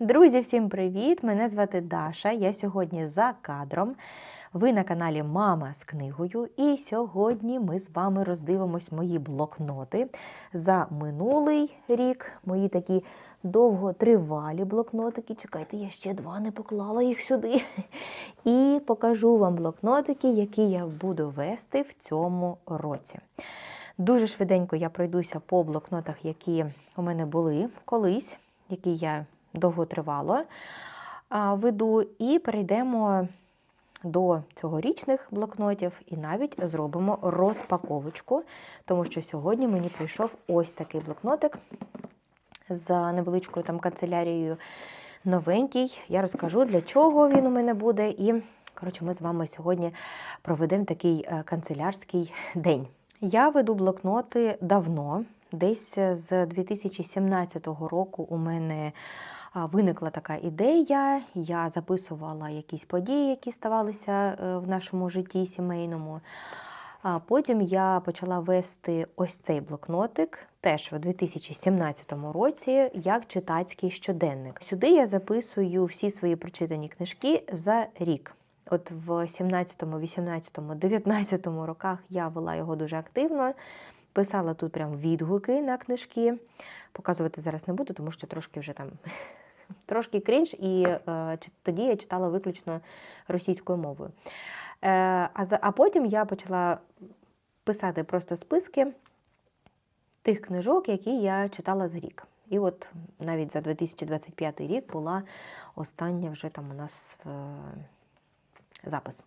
Друзі, всім привіт! Мене звати Даша. Я сьогодні за кадром. Ви на каналі Мама з книгою. І сьогодні ми з вами роздивимось мої блокноти за минулий рік. Мої такі довготривалі блокнотики. Чекайте, я ще два не поклала їх сюди. І покажу вам блокнотики, які я буду вести в цьому році. Дуже швиденько я пройдуся по блокнотах, які у мене були колись, які я довготривало веду, і перейдемо до цьогорічних блокнотів і навіть зробимо розпаковочку, тому що сьогодні мені прийшов ось такий блокнотик з невеличкою там канцелярією новенький. Я розкажу, для чого він у мене буде. І, коротше, ми з вами сьогодні проведемо такий е, канцелярський день. Я веду блокноти давно. Десь з 2017 року у мене виникла така ідея. Я записувала якісь події, які ставалися е, в нашому житті сімейному. А потім я почала вести ось цей блокнотик, теж в 2017 році, як читацький щоденник. Сюди я записую всі свої прочитані книжки за рік. От в 17, 18, 19 роках я вела його дуже активно. Писала тут прям відгуки на книжки. Показувати зараз не буду, тому що трошки вже там трошки крінж, і е, тоді я читала виключно російською мовою. Е, а, за, а потім я почала писати просто списки тих книжок, які я читала за рік. І от навіть за 2025 рік була остання вже там у нас е, запис.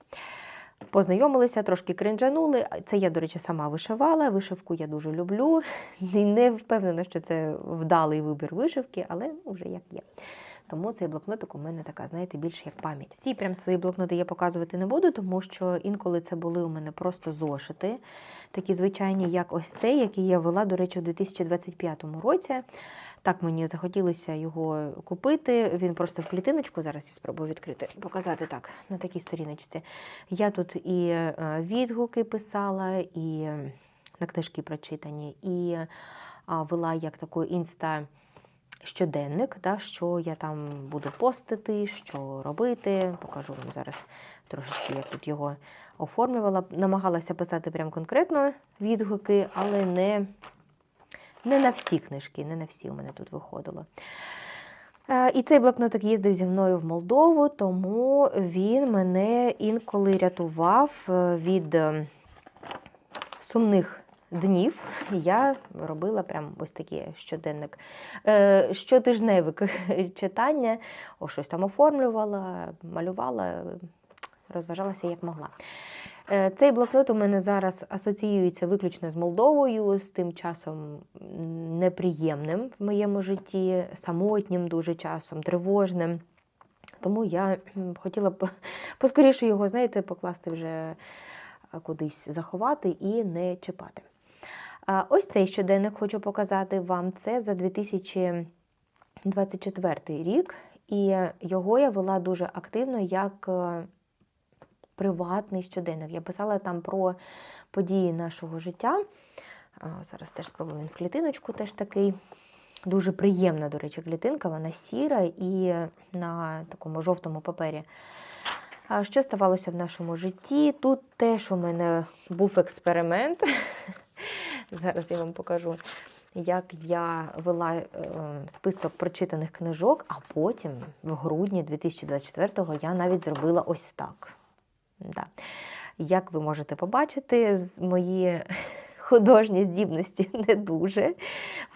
Познайомилися, трошки кринжанули. Це я, до речі, сама вишивала. Вишивку я дуже люблю. Не впевнена, що це вдалий вибір вишивки, але ну, вже як є. Тому цей блокнотик у мене така, знаєте, більше як пам'ять. Всі прям свої блокноти я показувати не буду, тому що інколи це були у мене просто зошити, такі звичайні, як ось цей, який я вела, до речі, у 2025 році. Так мені захотілося його купити. Він просто в клітиночку. Зараз я спробую відкрити, показати так, на такій сторіночці. Я тут і відгуки писала, і на книжки прочитані, і вела як таку інста. Щоденник, да, що я там буду постити, що робити. Покажу вам зараз трошечки, як тут його оформлювала. Намагалася писати прям конкретно відгуки, але не не на всі книжки, не на всі у мене тут виходило. І цей блокнотик їздив зі мною в Молдову, тому він мене інколи рятував е, від е, сумних днів. Я робила прям ось такий щоденник. Е, щотижневик читання, о, щось там оформлювала, малювала, розважалася як могла. Цей блокнот у мене зараз асоціюється виключно з Молдовою, з тим часом неприємним в моєму житті, самотнім дуже часом, тривожним. Тому я хотіла б поскоріше його, знаєте, покласти вже кудись заховати і не чіпати. Ось цей щоденник хочу показати вам. Це за 2024 рік, і його я вела дуже активно як приватний щоденник. Я писала там про події нашого життя. Зараз теж спробую він в клітиночку теж такий. Дуже приємна, до речі, клітинка, вона сіра і на такому жовтому папері. Що ставалося в нашому житті? Тут теж у мене був експеримент. Зараз я вам покажу, як я вела е, список прочитаних книжок, а потім, в грудні 2024-го, я навіть зробила ось так. Да. Як ви можете побачити, мої художні здібності не дуже.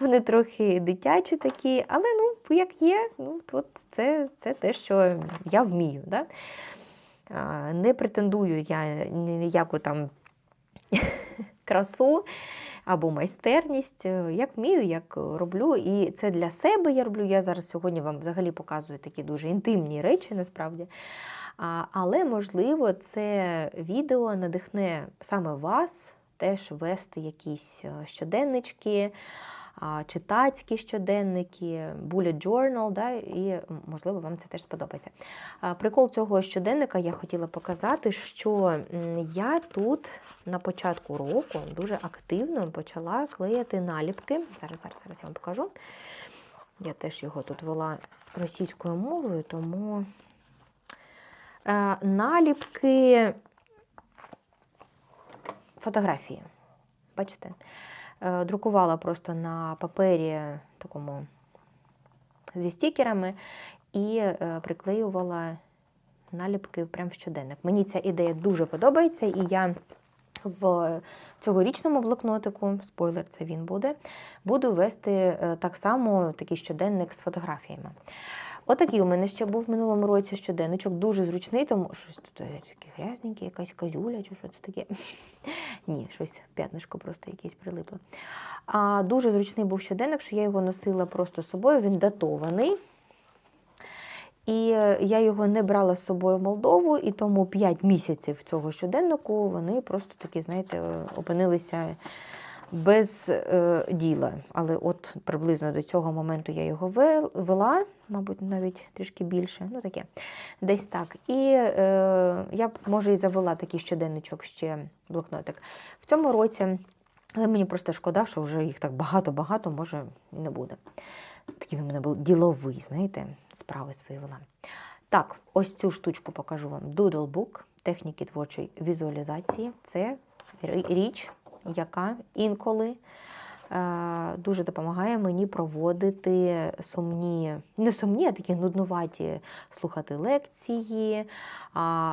Вони трохи дитячі такі, але ну, як є, ну, от це це те, що я вмію. Да? Не претендую я ніяку там красу або майстерність. Як вмію, як роблю. І це для себе я роблю. Я зараз сьогодні вам взагалі показую такі дуже інтимні речі, насправді. Але, можливо, це відео надихне саме вас теж вести якісь е, щоденнички, читацькі щоденники, bullet journal, да, і, можливо, вам це теж сподобається. Прикол цього щоденника я хотіла показати, що я тут на початку року дуже активно почала клеїти наліпки. Зараз, зараз, зараз я вам покажу. Я теж його тут вела російською мовою, тому е, наліпки фотографії. Бачите? Е, друкувала просто на папері такому зі стікерами і е, приклеювала наліпки прямо в щоденник. Мені ця ідея дуже подобається, і я в цьогорічному блокнотику, спойлер, це він буде, буду вести е, так само такий щоденник з фотографіями. Отакий у мене ще був в минулому році щоденничок, дуже зручний, тому щось тут е, таке грязненьке, якась казюля чи що це таке. Ні, щось п'ятнишко просто якесь прилипло. А дуже зручний був щоденник, що я його носила просто з собою, він датований. І е, я його не брала з собою в Молдову, і тому 5 місяців цього щоденнику вони просто такі, знаєте, е, опинилися без е, діла. Але от приблизно до цього моменту я його вела, мабуть, навіть трішки більше. Ну таке, десь так. І е, я може, і завела такий щоденничок ще блокнотик. В цьому році, але мені просто шкода, що вже їх так багато-багато, може, і не буде. Такий він мене був діловий, знаєте, справи свої вела. Так, ось цю штучку покажу вам. Doodle Book, техніки творчої візуалізації. Це річ, яка інколи е, дуже допомагає мені проводити сумні, не сумні, а такі нуднуваті слухати лекції.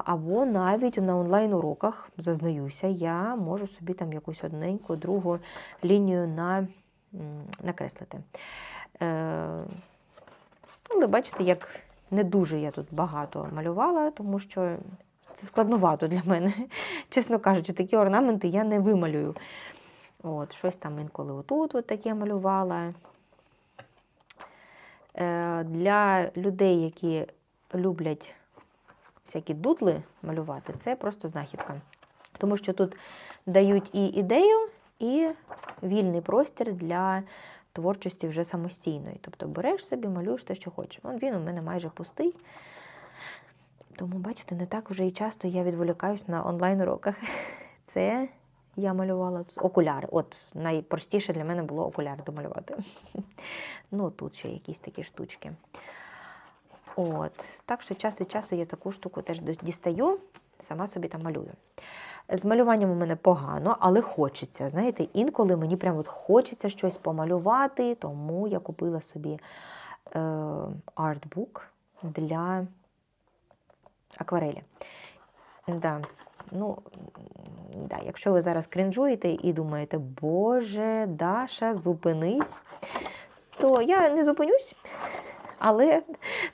Або навіть на онлайн-уроках, зазнаюся, я можу собі там якусь одненьку, другу лінію на, накреслити. Але бачите, як не дуже я тут багато малювала, тому що це складновато для мене. Чесно кажучи, такі орнаменти я не вималюю. От, щось там інколи отут от таке малювала. Е, для людей, які люблять всякі дудли малювати, це просто знахідка. Тому що тут дають і ідею, і вільний простір для творчості вже самостійної. Тобто береш собі, малюєш те, що хочеш. Вон він у мене майже пустий. Тому, бачите, не так вже і часто я відволікаюсь на онлайн-уроках. Це я малювала окуляри. От найпростіше для мене було окуляри домалювати. Ну, тут ще якісь такі штучки. От. Так що час від часу я таку штуку теж дістаю, сама собі там малюю. З малюванням у мене погано, але хочеться. Знаєте, інколи мені прямо от хочеться щось помалювати, тому я купила собі е, артбук для акварелі. Да. Ну, да, якщо ви зараз крінжуєте і думаєте, Боже, Даша, зупинись, то я не зупинюсь. Але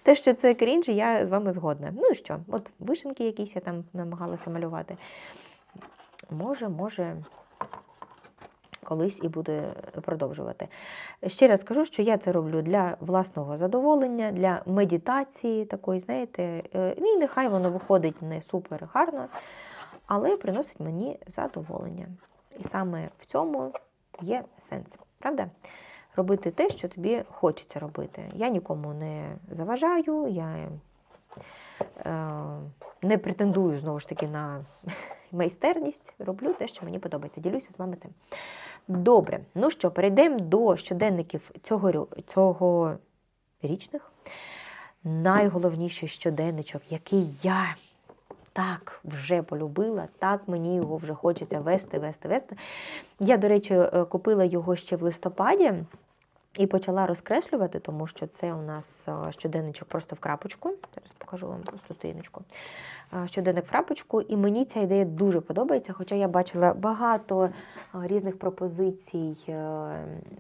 те, що це крінж, я з вами згодна. Ну і що, от вишенки якісь я там намагалася малювати. Може, може, колись і буду продовжувати. Ще раз скажу, що я це роблю для власного задоволення, для медитації такої, знаєте, е, і нехай воно виходить не супер гарно, але приносить мені задоволення. І саме в цьому є сенс, правда? Робити те, що тобі хочеться робити. Я нікому не заважаю, я е, не претендую знову ж таки на майстерність, роблю те, що мені подобається. Ділюся з вами цим. Добре, ну що, перейдемо до щоденників цього, цього річних. Найголовніший щоденничок, який я так вже полюбила, так мені його вже хочеться вести, вести, вести. Я, до речі, е, купила його ще в листопаді. І почала розкреслювати, тому що це у нас е, щоденничок просто в крапочку. Зараз покажу вам просто сторіночку. Е, Щоденник в крапочку, і мені ця ідея дуже подобається. Хоча я бачила багато е, різних пропозицій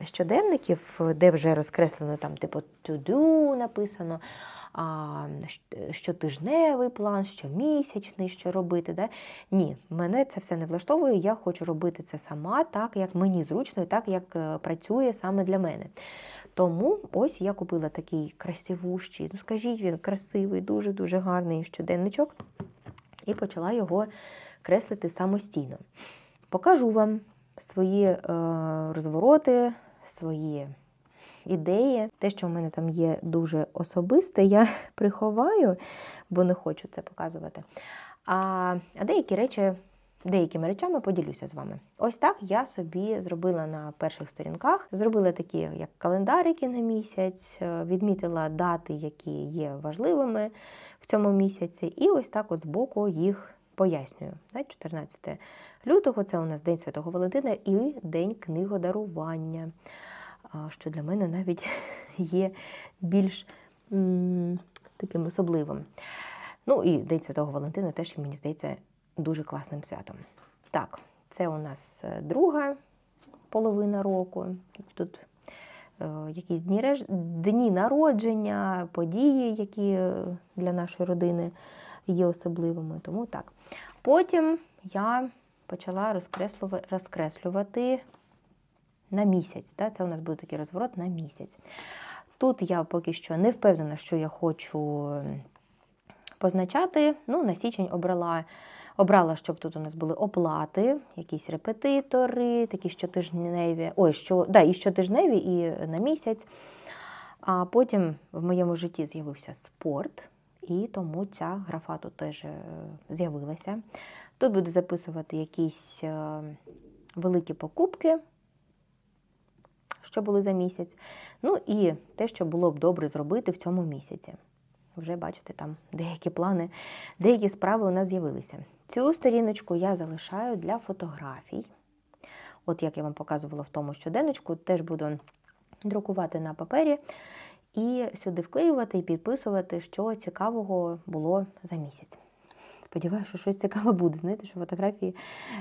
щоденників, де вже розкреслено там, типу, to do написано, щотижневий план, щомісячний, що робити. Да? Ні, мене це все не влаштовує. Я хочу робити це сама, так як мені зручно, і так як працює саме для мене. Тому ось я купила такий красивущий, ну скажіть, він красивий, дуже-дуже гарний щоденничок, і почала його креслити самостійно. Покажу вам свої е, розвороти, свої ідеї. Те, що в мене там є дуже особисте, я приховаю, бо не хочу це показувати. А, а деякі речі деякими речами поділюся з вами. Ось так я собі зробила на перших сторінках. Зробила такі, як календарики на місяць, е, відмітила дати, які є важливими в цьому місяці, і ось так от збоку їх пояснюю. 14 лютого це у нас День Святого Валентина і День книгодарування, що для мене навіть є більш таким особливим. Ну і День Святого Валентина теж, мені здається, дуже класним святом. Так, це у нас е, друга половина року. Тут е, якісь дні, дні народження, події, які е, для нашої родини є особливими. Тому так. Потім я почала розкреслюва- розкреслювати на місяць. Да? Це у нас буде такий розворот на місяць. Тут я поки що не впевнена, що я хочу ем, позначати. Ну, на січень обрала, обрала, щоб тут у нас були оплати, якісь репетитори, такі щотижневі, ой, що, да, і щотижневі, і на місяць. А потім в моєму житті з'явився спорт, і тому ця графа тут теж е, з'явилася. Тут буду записувати якісь е, великі покупки, що були за місяць. Ну і те, що було б добре зробити в цьому місяці. Вже бачите, там деякі плани, деякі справи у нас з'явилися. Цю сторіночку я залишаю для фотографій. От як я вам показувала в тому щоденничку, теж буду друкувати на папері і сюди вклеювати і підписувати, що цікавого було за місяць. Сподіваюся, що щось цікаве буде. Знаєте, що фотографії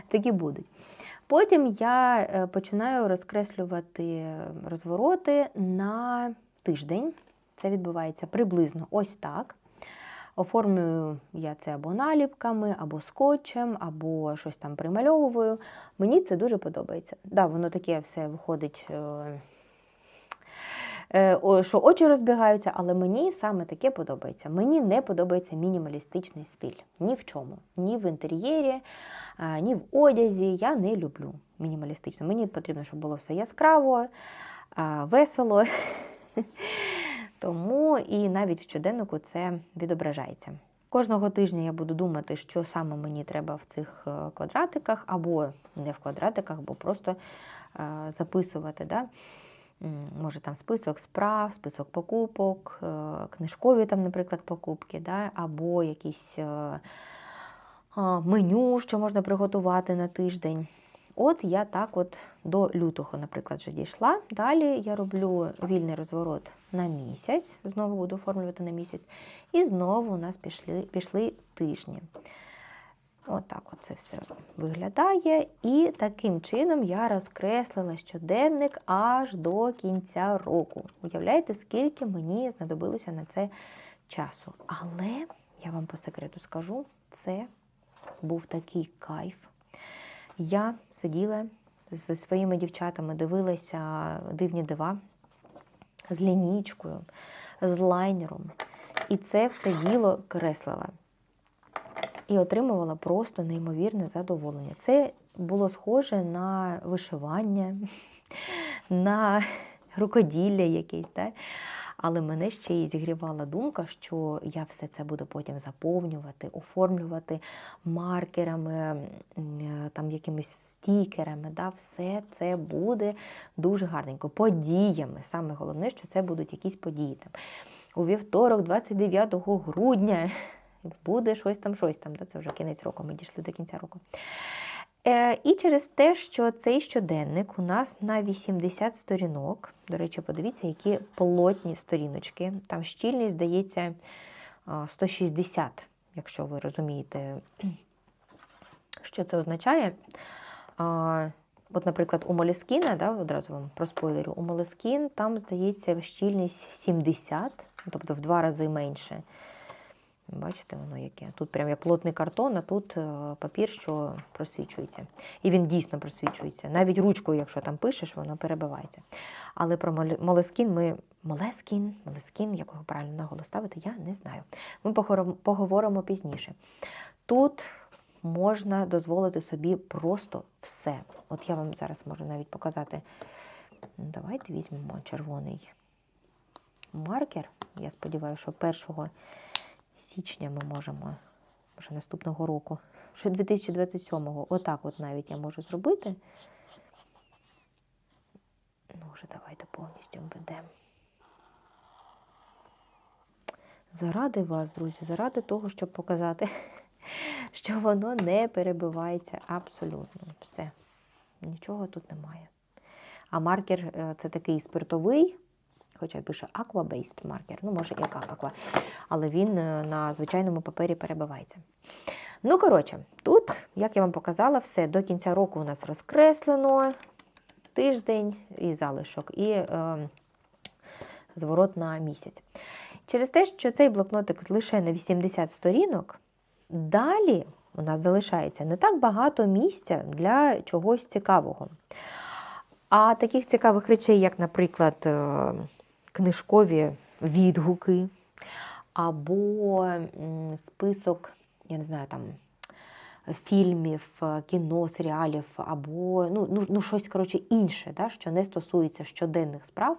такі будуть. Потім я е, починаю розкреслювати розвороти на тиждень. Це відбувається приблизно ось так. Оформлюю я це або наліпками, або скотчем, або щось там примальовую. Мені це дуже подобається. Да, воно таке все виходить, е, е, що очі розбігаються, але мені саме таке подобається. Мені не подобається мінімалістичний стиль. Ні в чому. Ні в інтер'єрі, е, ні в одязі. Я не люблю мінімалістично. Мені потрібно, щоб було все яскраво, весело. Тому і навіть в щоденнику це відображається. Кожного тижня я буду думати, що саме мені треба в цих е, квадратиках, або не в квадратиках, бо просто е, записувати. Да? Може там список справ, список покупок, е, книжкові, там, наприклад, покупки, да? або якісь меню, що можна приготувати на тиждень. От я так от до лютого, наприклад, вже дійшла. Далі я роблю вільний розворот на місяць, знову буду оформлювати на місяць. І знову у нас пішли, пішли тижні. Отак от це все виглядає. І таким чином я розкреслила щоденник аж до кінця року. Уявляєте, скільки мені знадобилося на це часу. Але я вам по секрету скажу, це був такий кайф. Я сиділа зі своїми дівчатами, дивилася дивні дива з лінійкою, з лайнером. І це все діло креслила. І отримувала просто неймовірне задоволення. Це було схоже на вишивання, на рукоділля якесь. Да? Але мене ще й зігрівала думка, що я все це буду потім заповнювати, оформлювати маркерами, е, там якимись стікерами. Да? Все це буде дуже гарненько. Подіями. Саме головне, що це будуть якісь події. Там. У вівторок, 29 грудня, буде щось там, щось там. Да? Це вже кінець року, ми дійшли до кінця року. Е, І через те, що цей щоденник у нас на 80 сторінок. До речі, подивіться, які плотні сторіночки. Там щільність, здається, 160, якщо ви розумієте, що це означає. От, наприклад, у Молескіна, да, одразу вам проспойлерю, у Молескін там, здається, щільність 70, тобто в два рази менше. Бачите, воно яке. Тут прям як плотний картон, а тут е, папір, що просвічується. І він дійсно просвічується. Навіть ручкою, якщо там пишеш, воно перебивається. Але про молескін ми. Молескін, молескін, як його правильно наголос ставити, я не знаю. Ми поговоримо пізніше. Тут можна дозволити собі просто все. От я вам зараз можу навіть показати. Давайте візьмемо червоний маркер. Я сподіваюся, що 1 січня ми можемо Може, наступного року. Ще 2027-го. Отак от навіть я можу зробити. Ну, вже давайте повністю введемо. Заради вас, друзі, заради того, щоб показати, що воно не перебивається абсолютно. Все. Нічого тут немає. А маркер е, це такий спиртовий, хоча пише aqua-based маркер. Ну, може, яка аква. Але він е, на звичайному папері перебивається. Ну, коротше, тут, як я вам показала, все до кінця року у нас розкреслено тиждень і залишок, і е, зворот на місяць. Через те, що цей блокнотик лише на 80 сторінок, далі у нас залишається не так багато місця для чогось цікавого. А таких цікавих речей, як, наприклад, е, книжкові відгуки, або список, я не знаю, там. Фільмів, кіно, серіалів або ну, ну, ну щось коротше, інше, да, що не стосується щоденних справ,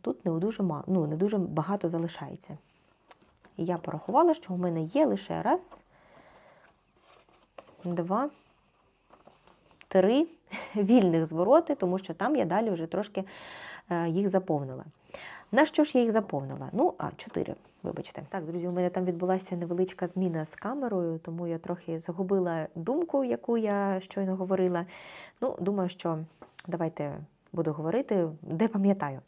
тут не дуже, ну, не дуже багато залишається. Я порахувала, що у мене є лише раз, два, три вільних звороти, тому що там я далі вже трошки їх заповнила. На що ж я їх заповнила? Ну, а, чотири, вибачте. Так, друзі, у мене там відбулася невеличка зміна з камерою, тому я трохи загубила думку, яку я щойно говорила. Ну, думаю, що давайте буду говорити, де пам'ятаю.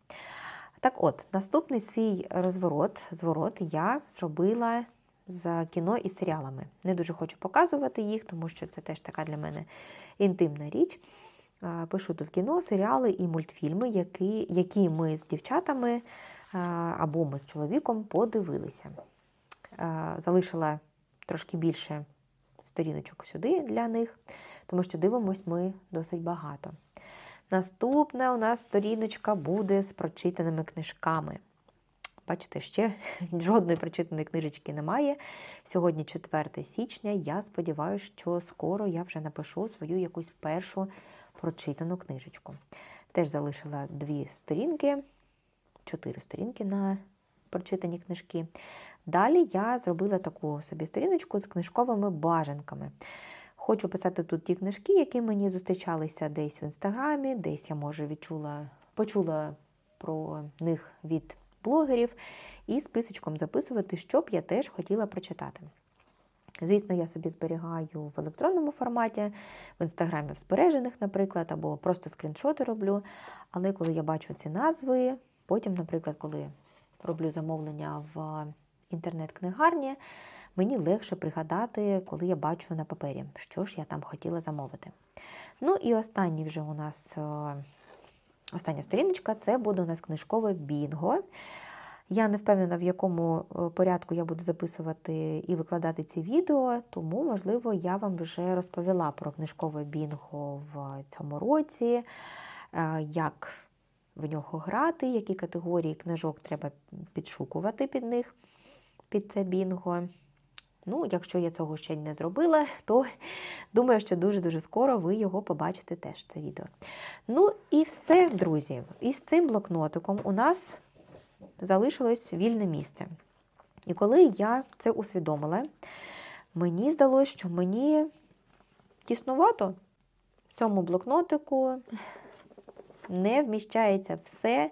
Так от, наступний свій розворот, зворот я зробила за кіно і серіалами. Не дуже хочу показувати їх, тому що це теж така для мене інтимна річ. А, Пишу тут кіно, серіали і мультфільми, які, які ми з дівчатами або ми з чоловіком подивилися. Залишила трошки більше сторіночок сюди для них, тому що дивимось ми досить багато. Наступна у нас сторіночка буде з прочитаними книжками. Бачите, ще жодної прочитаної книжечки немає. Сьогодні 4 січня. Я сподіваюся, що скоро я вже напишу свою якусь першу прочитану книжечку. Теж залишила дві сторінки, чотири сторінки на прочитані книжки. Далі я зробила таку собі сторіночку з книжковими бажанками. Хочу писати тут ті книжки, які мені зустрічалися десь в інстаграмі, десь я, може, відчула, почула про них від блогерів, і списочком записувати, що б я теж хотіла прочитати. Звісно, я собі зберігаю в електронному форматі, в інстаграмі в збережених, наприклад, або просто скріншоти роблю. Але коли я бачу ці назви, потім, наприклад, коли роблю замовлення в інтернет-книгарні, мені легше пригадати, коли я бачу на папері, що ж я там хотіла замовити. Ну і останній вже у нас остання сторіночка це буде у нас книжкове бінго. Я не впевнена, в якому порядку я буду записувати і викладати ці відео, тому, можливо, я вам вже розповіла про книжкове бінго в цьому році, як в нього грати, які категорії книжок треба підшукувати під них, під це бінго. Ну, якщо я цього ще не зробила, то думаю, що дуже-дуже скоро ви його побачите теж, це відео. Ну і все, друзі. І з цим блокнотиком у нас залишилось вільне місце. І коли я це усвідомила, мені здалося, що мені тіснувато в цьому блокнотику не вміщається все,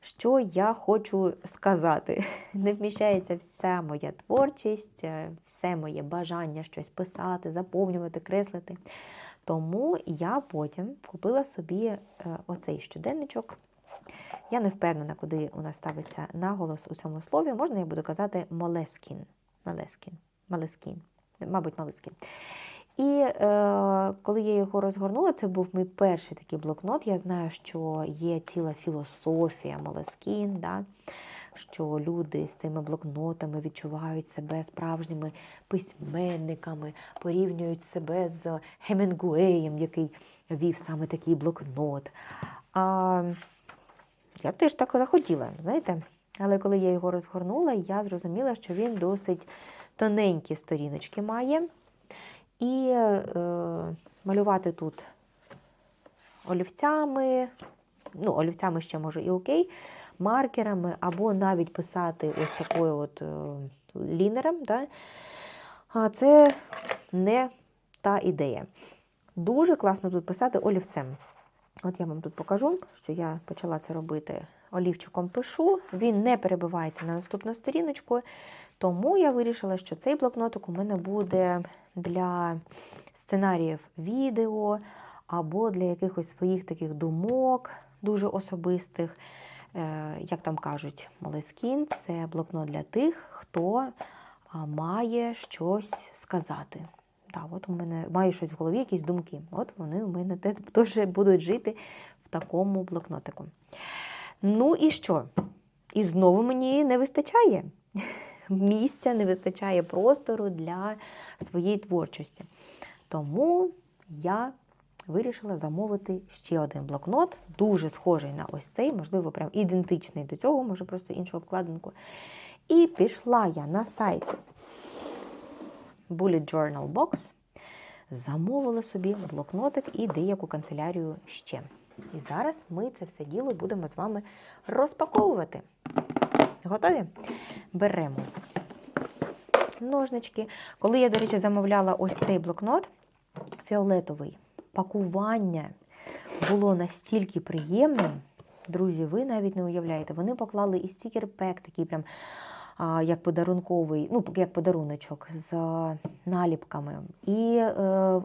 що я хочу сказати. Не вміщається вся моя творчість, все моє бажання щось писати, заповнювати, креслити. Тому я потім купила собі оцей щоденничок. Я не впевнена, куди у нас ставиться наголос у цьому слові. Можна я буду казати Молескін. Малескін. Малескін. Мабуть, Малескін. І е, коли я його розгорнула, це був мій перший такий блокнот. Я знаю, що є ціла філософія Молескін, да? що люди з цими блокнотами відчувають себе справжніми письменниками, порівнюють себе з Хемінгуеєм, який вів саме такий блокнот. А я теж так захотіла, знаєте. Але коли я його розгорнула, я зрозуміла, що він досить тоненькі сторіночки має. І е, малювати тут олівцями, ну, олівцями ще може і окей. маркерами, або навіть писати ось такою от е, лінером. Да? А це не та ідея. Дуже класно тут писати олівцем. От я вам тут покажу, що я почала це робити олівчиком пишу, він не перебивається на наступну сторіночку, тому я вирішила, що цей блокнотик у мене буде для сценаріїв відео або для якихось своїх таких думок, дуже особистих. Е, Як там кажуть, Молескін це блокнот для тих, хто має щось сказати. Так, от у мене маю щось в голові, якісь думки. От вони у мене теж будуть жити в такому блокнотику. Ну і що? І знову мені не вистачає місця, не вистачає простору для своєї творчості. Тому я вирішила замовити ще один блокнот, дуже схожий на ось цей, можливо, прям ідентичний до цього, може просто іншу обкладинку. І пішла я на сайт Bullet Journal Box, замовила собі блокнотик і деяку канцелярію ще. І зараз ми це все діло будемо з вами розпаковувати. Готові? Беремо ножнички. Коли я, до речі, замовляла ось цей блокнот фіолетовий, пакування було настільки приємним. Друзі, ви навіть не уявляєте. Вони поклали і стікер-пек, такий прям як подарунковий, ну, як подаруночок з наліпками. І е,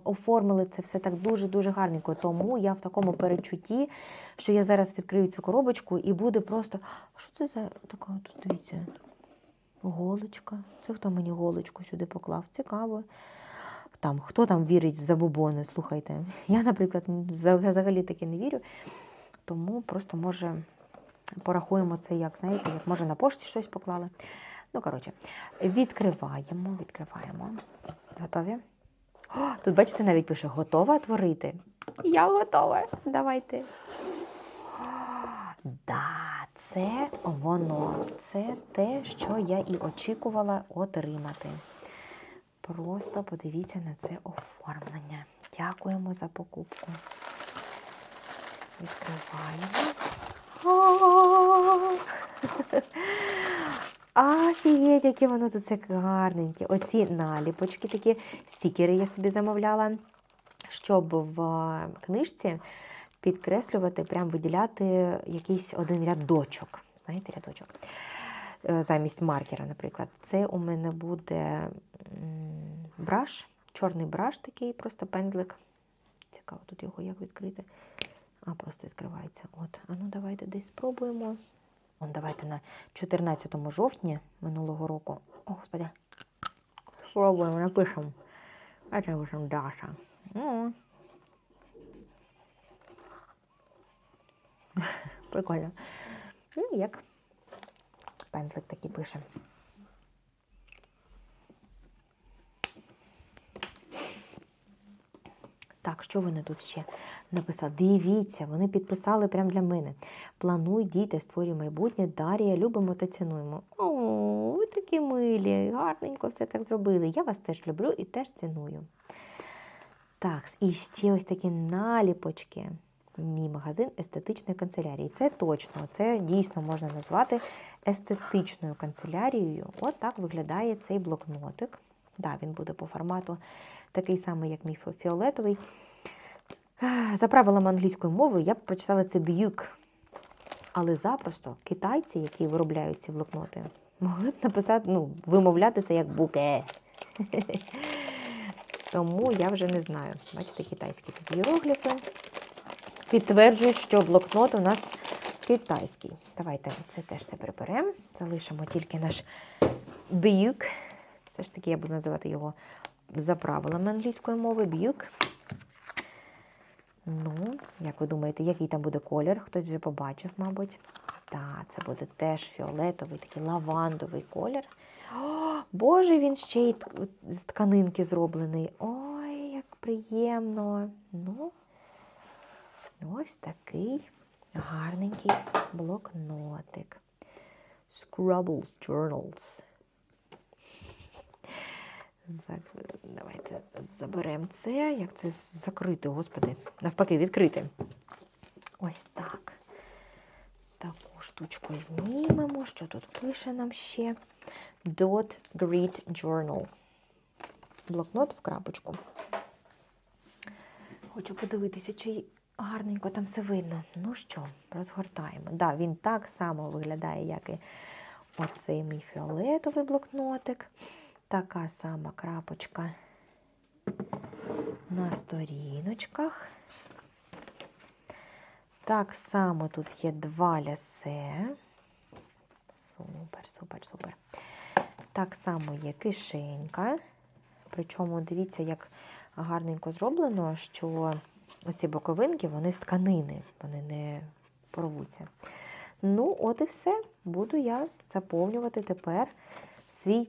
оформили це все так дуже-дуже гарненько. Тому я в такому передчутті, що я зараз відкрию цю коробочку і буде просто. Що це за така тут, дивіться? Голочка. Це хто мені голочку сюди поклав? Цікаво. Там, хто там вірить в забобони, слухайте. Я, наприклад, взагалі таки не вірю. Тому просто може порахуємо це, як знаєте, як може на пошті щось поклали. Ну, коротше, відкриваємо, відкриваємо. Готові? О, тут, бачите, навіть пише готова творити. Я готова. Давайте. О, Да, це воно. Це те, що я і очікувала отримати. Просто подивіться на це оформлення. Дякуємо за покупку. Відкриваємо. Офігеть, яке воно тут це гарненьке. Оці наліпочки, такі стікери я собі замовляла, щоб в е, книжці підкреслювати, прям виділяти якийсь один рядочок. Знаєте, рядочок. Е, Замість маркера, наприклад. Це у мене буде браш, чорний браш такий, просто пензлик. Цікаво, тут його як відкрити. А, просто відкривається. От, а ну давайте десь спробуємо. Он, давайте на 14 жовтня минулого року. О, господи. Спробуємо, напишемо. А це напишемо Даша. О. Прикольно. І як пензлик такий пише. Так, що вони тут ще написали? Дивіться, вони підписали прямо для мене. Плануй, дійте, створюй майбутнє. Дар'я, любимо та цінуємо. О, ви такі милі, гарненько все так зробили. Я вас теж люблю і теж ціную. Так, і ще ось такі наліпочки. Мій магазин естетичної канцелярії. Це точно, це дійсно можна назвати естетичною канцелярією. От так виглядає цей блокнотик. Да, він буде по формату такий самий, як мій фіолетовий. За правилами англійської мови я б прочитала це б'юк. Але запросто китайці, які виробляють ці блокноти, могли б написати, ну, вимовляти це як буке. Тому я вже не знаю. Бачите, китайські тут іерогліфи. Підтверджують, що блокнот у нас китайський. Давайте це теж все приберемо. Залишимо тільки наш б'юк. Все ж таки я буду називати його за правилами англійської мови. Б'юк. Ну, як ви думаєте, який там буде колір? Хтось вже побачив, мабуть. Так, це буде теж фіолетовий, такий лавандовий колір. О, Боже, він ще й з тканинки зроблений. Ой, як приємно. Ну, ось такий гарненький блокнотик. Scrubbles Journals. Давайте заберемо це. Як це закрити, господи? Навпаки, відкрити. Ось так. таку штучку знімемо. Що тут пише нам ще? Dot Grid Journal. Блокнот в крапочку. Хочу подивитися, чи гарненько там все видно. Ну що, розгортаємо. Да, він так само виглядає, як і оцей мій фіолетовий блокнотик. Така сама крапочка на сторіночках. Так само тут є два лясе. Супер, супер, супер. Так само є кишенька. Причому дивіться, як гарненько зроблено, що оці боковинки, вони з тканини, вони не порвуться. Ну, от і все. Буду я заповнювати тепер свій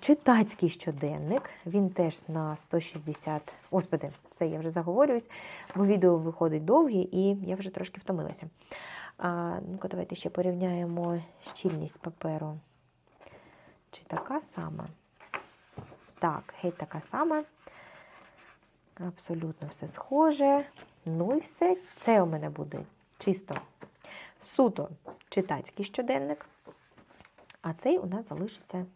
читацький щоденник. Він теж на 160. Господи, все, я вже заговорююсь, бо відео виходить довге і я вже трошки втомилася. А, ну-ка, давайте ще порівняємо щільність паперу. Чи така сама? Так, геть така сама. Абсолютно все схоже. Ну і все. Це у мене буде чисто суто читацький щоденник. А цей у нас залишиться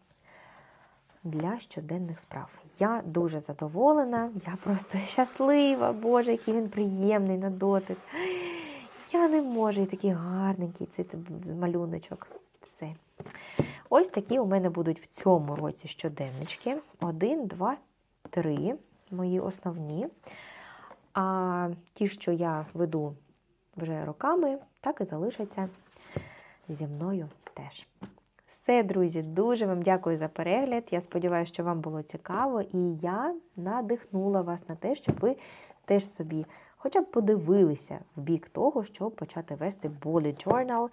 для щоденних справ. Я дуже задоволена, я просто щаслива, Боже, який він приємний на дотик. Я не можу, і такий гарненький цей малюночок. Все. Ось такі у мене будуть в цьому році щоденнички. Один, два, три мої основні. А ті, що я веду вже роками, так і залишаться зі мною теж. Все, друзі, дуже вам дякую за перегляд. Я сподіваюся, що вам було цікаво, і я надихнула вас на те, щоб ви теж собі хоча б подивилися в бік того, щоб почати вести bullet journal,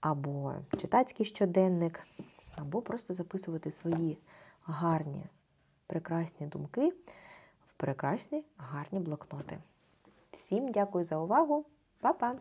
або читацький щоденник, або просто записувати свої гарні, прекрасні думки в прекрасні гарні блокноти. Всім дякую за увагу! Па-па!